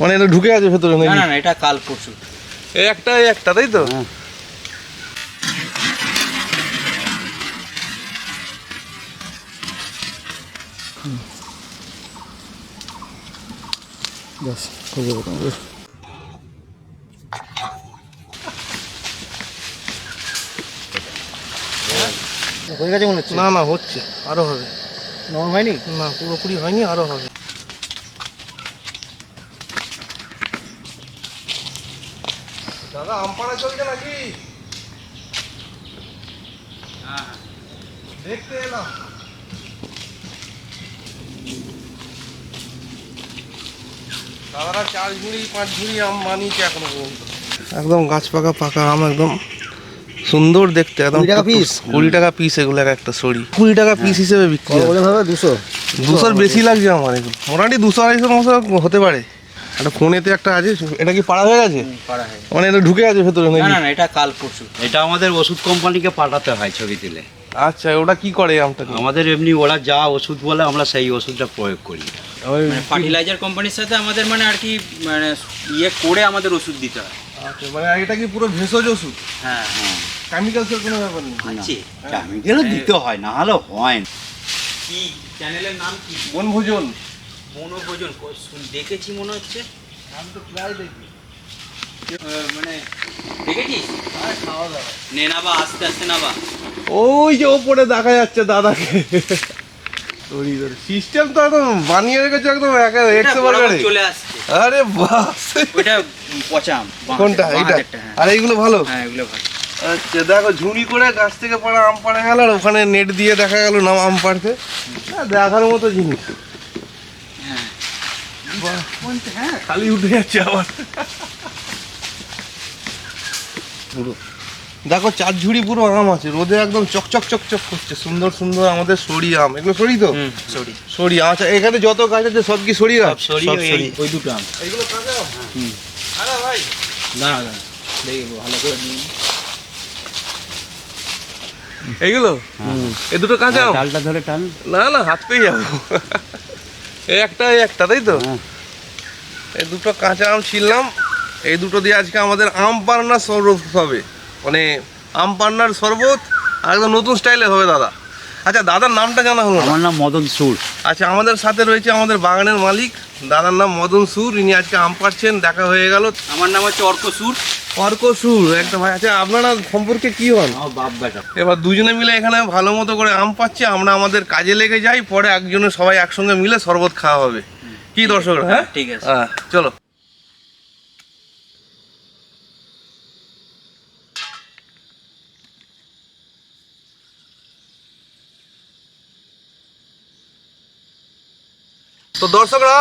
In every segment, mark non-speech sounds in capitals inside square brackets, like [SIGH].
মানে এটা ঢুকে আছে ভেতরে না নাকি? না না এটা কাল পরশু। এই একটা এই একটা তাই তো? হ্যাঁ। ব্যাস যাবে হয়ে গেছে মনে হচ্ছে? না না হচ্ছে আরও হবে। নরম হয়নি? না পুরোপুরি হয়নি আরও হবে। দাদা আম চলছে নাকি? দেখতে এলাম। দাদারা চার ঝুড়ি পাঁচ ঝুড়ি আম বানিয়েছে এখনও পর্যন্ত। একদম গাছ পাকা পাকা আম একদম সুন্দর দেখতে একদম কুড়ি টাকা টুকটুক। কুড়ি টাকা পিস এগুলো এক একটা সরি। কুড়ি টাকা পিস হিসেবে বিক্রি হয়। ওজন হবে? দুশো? দুশোর বেশি লাগছে আমার এগুলো মোটামুটি দুশো আড়াইশোর মতো হতে পারে। একটা ফোনেতে একটা আছে এটা কি পাড়া হয়ে গেছে? করা হয় মানে এটা ঢুকে আছে ভেতরে না নাকি? না না এটা কাল পরশু। এটা আমাদের ওষুধ কোম্পানিকে পাঠাতে হয় ছবি তুলে। আচ্ছা ওটা কি করে আমটাকে? আমাদের এমনি ওরা যা ওষুধ বলে আমরা সেই ওষুধটা প্রয়োগ করি। মানে ফার্টিলাইজার কোম্পানির সাথে আমাদের মানে আর কি মানে ইয়ে করে আমাদের ওষুধ দিতে হয়। আচ্ছা মানে এটা কি পুরো ভেষজ ওষুধ? হ্যাঁ হ্যাঁ। কেমিক্যালসের কোনো ব্যাপার নেই। আছে। কেমিক্যালও দিতে হয় না হলে হয় না। কি? চ্যানেলের নাম কি? বনভোজন। বনভোজন দেখেছি মনে হচ্ছে। আমি তো প্রায় দেখি। মানে দেখেছিস? খাওয়া দাওয়া। নে না আস্তে আস্তে না ওই যে ওপরে দেখা যাচ্ছে দাদাকে। সিস্টেম তো একদম বানিয়ে রেখেছে একদম একে এটা একশো চলে আসছে। আরে বাস পচাম কোনটা? হাতেরটা, হ্যাঁ। আর এইগুলো ভালো? হ্যাঁ এগুলো ভালো। আচ্ছা দেখো ঝুড়ি করে গাছ থেকে পড়া আম পাড়া গেল আর ওখানে নেট দিয়ে দেখা গেল না আম পাড়তে। হ্যাঁ, দেখার মতো জিনিস। হ্যাঁ। খালি উঠে যাচ্ছে আবার। পুরো। দেখো চার ঝুড়ি পুরো আম আছে রোদে একদম চকচক চকচক করছে। সুন্দর সুন্দর আমাদের সরি আম। এগুলো সরি তো? সরি। সরি আচ্ছা এখানে যত গাছ আছে সব কি সরি গাছ? সরি ওই দুটো আম। এইগুলো কাঁচা হুম। আরে ভাই। দেখব ভালো করে এইগুলো এই দুটো কাঁচা ডালটা ধরে টান না না হাত পেয়ে যাব। এই একটা এই একটা তাই তো? হ্যাঁ। এই দুটো কাঁচা আম ছিললাম এই দুটো দিয়ে আজকে আমাদের আম পান্নার শরবত হবে। মানে আম পান্নার শরবত আর একদম নতুন স্টাইলে হবে দাদা। আচ্ছা দাদার নামটা জানা হলো আমার নাম মদন সুর। আচ্ছা আমাদের সাথে রয়েছে আমাদের বাগানের মালিক। দাদার নাম মদন সুর। ইনি আজকে আম পাড়ছেন দেখা হয়ে গেল। আমার নাম হচ্ছে অর্ক সুর। অর্ক সুর একটা ভাই আচ্ছা আপনারা সম্পর্কে কি হন? বাপ বেটা। এবার দুজনে মিলে এখানে ভালো মতো করে আম পাচ্ছে আমরা আমাদের কাজে লেগে যাই পরে একজনে সবাই একসঙ্গে মিলে শরবত খাওয়া হবে। কি দর্শকরা হ্যাঁ? ঠিক আছে। হ্যাঁ চলো। তো দর্শকরা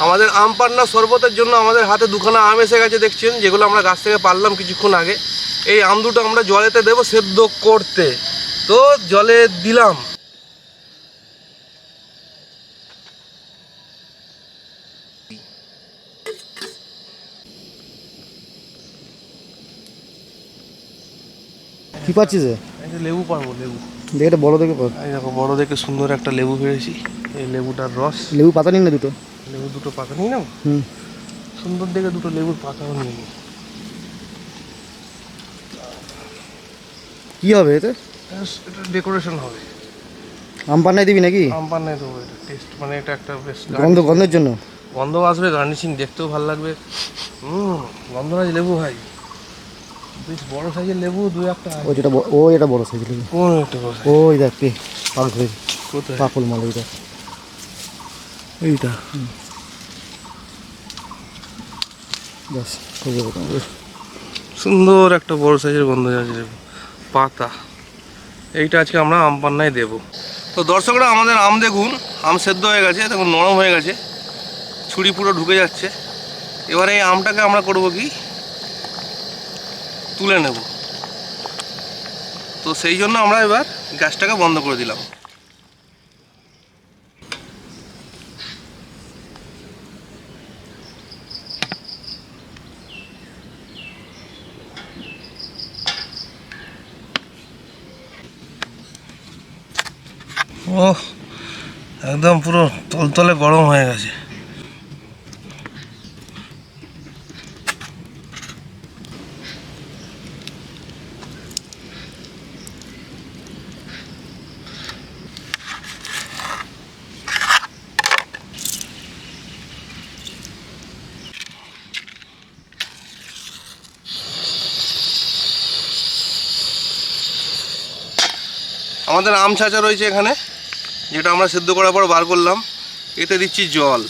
আমাদের আম পান্না শরবতের জন্য আমাদের হাতে দুখানা আম এসে গেছে দেখছেন? যেগুলো আমরা গাছ থেকে পারলাম কিছুক্ষণ আগে। এই আম দুটো আমরা জলেতে দেবো সেদ্ধ করতে। তো জলে দিলাম। কি পাচ্ছিস লেবু পারব লেবু। দেখ এটা বড় দেখে পার এই দেখো বড় দেখে সুন্দর একটা লেবু পেয়েছি এই লেবুটার রস। লেবু পাতা নিন না দুটো। লেবু দুটো পাতা নিয়ে নাও। হুম। সুন্দর দেখে দুটো লেবুর পাতাও নিয়ে নিই কি হবে এতে? এটা- এটা ডেকোরেশন হবে। আম পান্নায় দিবি নাকি? আম পান্নায় দেবো এটা। টেস্ট মানে এটা একটা বেশ গন্ধ গন্ধের জন্য? গন্ধ আসবে গার্নিশিং দেখতেও ভালো লাগবে। হুম গন্ধরাজ লেবু ভাই। বড় সাইজের লেবু দু একটা আছে। ও যেটা ও এটা বড় সাইজ লেবু। কোন একটা বড় ওই দেখ পে পাক ধরে কোথায়? পাকুল মাল ওই এইটা। ব্যাস যাবে সুন্দর একটা বড় সাইজের গন্ধরাজ লেবু। পাতা। এইটা আজকে আমরা আম পান্নায় দেবো। তো দর্শকরা আমাদের আম দেখুন আম সেদ্ধ হয়ে গেছে দেখুন নরম হয়ে গেছে। ছুরি পুরো ঢুকে যাচ্ছে। এবারে এই আমটাকে আমরা করব কি তুলে নেব। তো সেই জন্য আমরা এবার গ্যাসটাকে বন্ধ করে দিলাম। ও একদম পুরো তলতলে গরম হয়ে গেছে। আমাদের আম ছাঁচা রয়েছে এখানে, যেটা আমরা সেদ্ধ করার পর বার করলাম। এতে দিচ্ছি জল।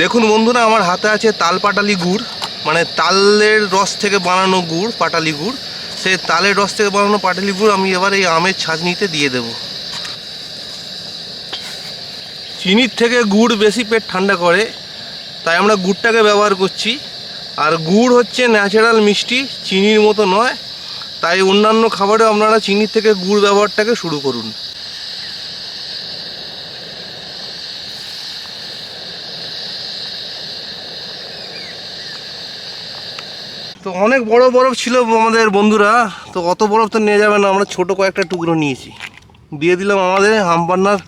দেখুন বন্ধুরা, আমার হাতে আছে তাল পাটালি গুড় মানে তালের রস থেকে বানানো গুড়, পাটালি গুড়। সেই তালের রস থেকে বানানো পাটালি গুড় আমি এবার এই আমের ছাঁচনিতে দিয়ে দেব। চিনির থেকে গুড় বেশি পেট ঠান্ডা করে, তাই আমরা গুড়টাকে ব্যবহার করছি। আর গুড় হচ্ছে ন্যাচারাল মিষ্টি, চিনির মতো নয়, তাই অন্যান্য খাবারে আপনারা চিনির থেকে গুড় ব্যবহারটাকে শুরু করুন। তো অনেক বড় বরফ ছিল আমাদের বন্ধুরা, তো অত বরফ তো নিয়ে যাবে না, আমরা ছোট কয়েকটা টুকরো নিয়েছি। দিয়ে দিলাম আমাদের হামপান্নার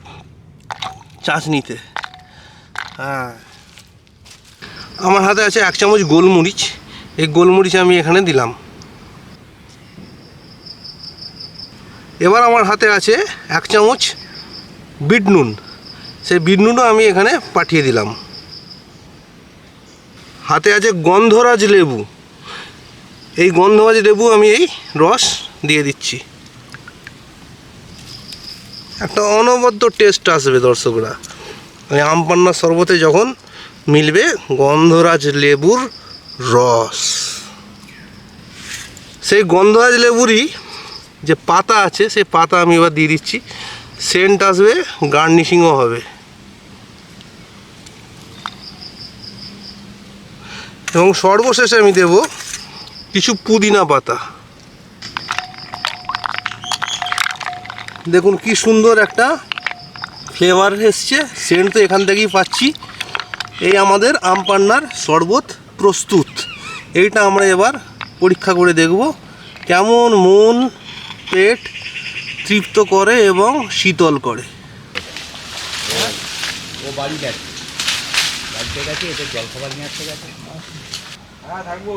চাশনিতে হ্যাঁ। আমার হাতে আছে এক চামচ গোলমরিচ। এই গোলমরিচ আমি এখানে দিলাম। এবার আমার হাতে আছে এক চামচ বিট নুন। সেই বিট নুনও আমি এখানে পাঠিয়ে দিলাম। হাতে আছে গন্ধরাজ লেবু। এই গন্ধরাজ লেবু আমি এই রস দিয়ে দিচ্ছি। একটা অনবদ্য টেস্ট আসবে দর্শকরা। ওই আম পান্নার শরবতে যখন মিলবে গন্ধরাজ লেবুর রস। সেই গন্ধরাজ লেবুরই যে পাতা আছে, সেই পাতা আমি এবার দিয়ে দিচ্ছি। সেন্ট আসবে, গার্নিশিংও হবে। এবং সর্বশেষে আমি দেব কিছু পুদিনা পাতা। দেখুন কি সুন্দর একটা ফ্লেভার এসছে। সেন্ট তো এখান থেকেই পাচ্ছি। এই আমাদের আম পান্নার শরবত প্রস্তুত। এইটা আমরা এবার পরীক্ষা করে দেখব। কেমন মন পেট তৃপ্ত করে এবং শীতল করে। ও বাড়ি গেছে। বাড়িতে গেছে এদের জল নিয়ে আসতে গেছে। হ্যাঁ থাকব।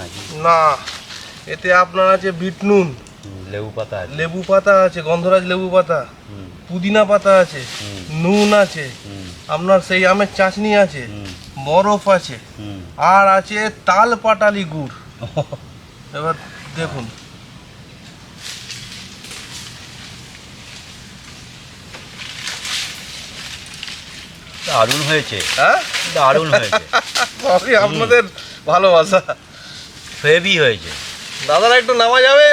নাকি? না। এতে আপনার আছে বিট নুন লেবু পাতা আছে। লেবু পাতা আছে গন্ধরাজ লেবু পাতা পুদিনা পাতা আছে নুন আছে আপনার সেই আমের চাটনি আছে বরফ আছে আর আছে তাল পাটালি গুড়। [LAUGHS] এবার দেখুন। দারুণ হয়েছে। হ্যাঁ? দারুণ হয়েছে। [LAUGHS] আপনাদের ভালোবাসা। হেভি হয়েছে। দাদারা একটু নামা যাবে?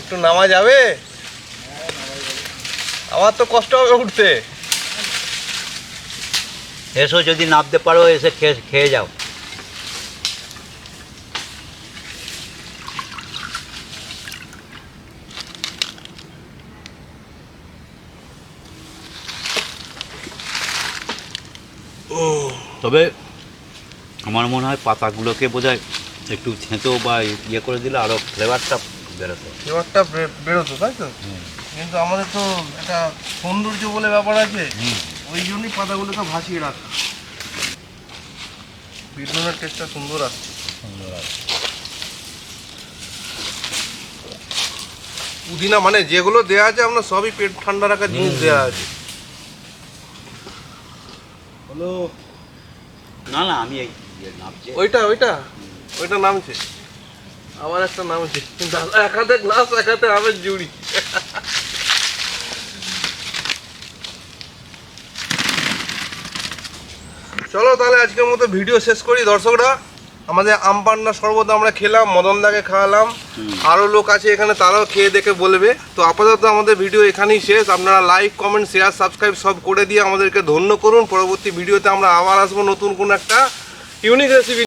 একটু নামা যাবে? আমার তো কষ্ট হবে উঠতে। এসো যদি নামতে পারো এসে খেয়ে খেয়ে যাও। তবে আমার মনে হয় পাতাগুলোকে বোধহয় একটু ছেঁতো বা ইয়ে করে দিলে আরও ফ্লেভারটা বেরোতো। ফ্লেভারটা বেরোতো তাই তো? কিন্তু আমাদের তো একটা সৌন্দর্য বলে ব্যাপার আছে ওই জন্যই পাতাগুলোকে ভাসিয়ে রাখা। বিটনুনের টেস্টটা সুন্দর আসছে। সুন্দর পুদিনা মানে যেগুলো দেওয়া আছে আমরা সবই পেট ঠান্ডা রাখার জিনিস দেওয়া আছে। হলো না না আমি ওইটা ওইটা? ওইটা নামছে একটা নামছে দাদা এক হাতে গ্লাস এক হাতে আমের জুড়ি। চলো তাহলে আজকের মতো ভিডিও শেষ করি দর্শকরা। আমাদের আম পান্না শরবত আমরা খেলাম মদনদাকে খাওয়ালাম। আরও লোক আছে এখানে তারাও খেয়ে দেখে বলবে। তো আপাতত আমাদের ভিডিও এখানেই শেষ। আপনারা লাইক কমেন্ট শেয়ার সাবস্ক্রাইব সব করে দিয়ে আমাদেরকে ধন্য করুন। পরবর্তী ভিডিওতে আমরা আবার আসব নতুন কোন একটা ইউনিক রেসিপি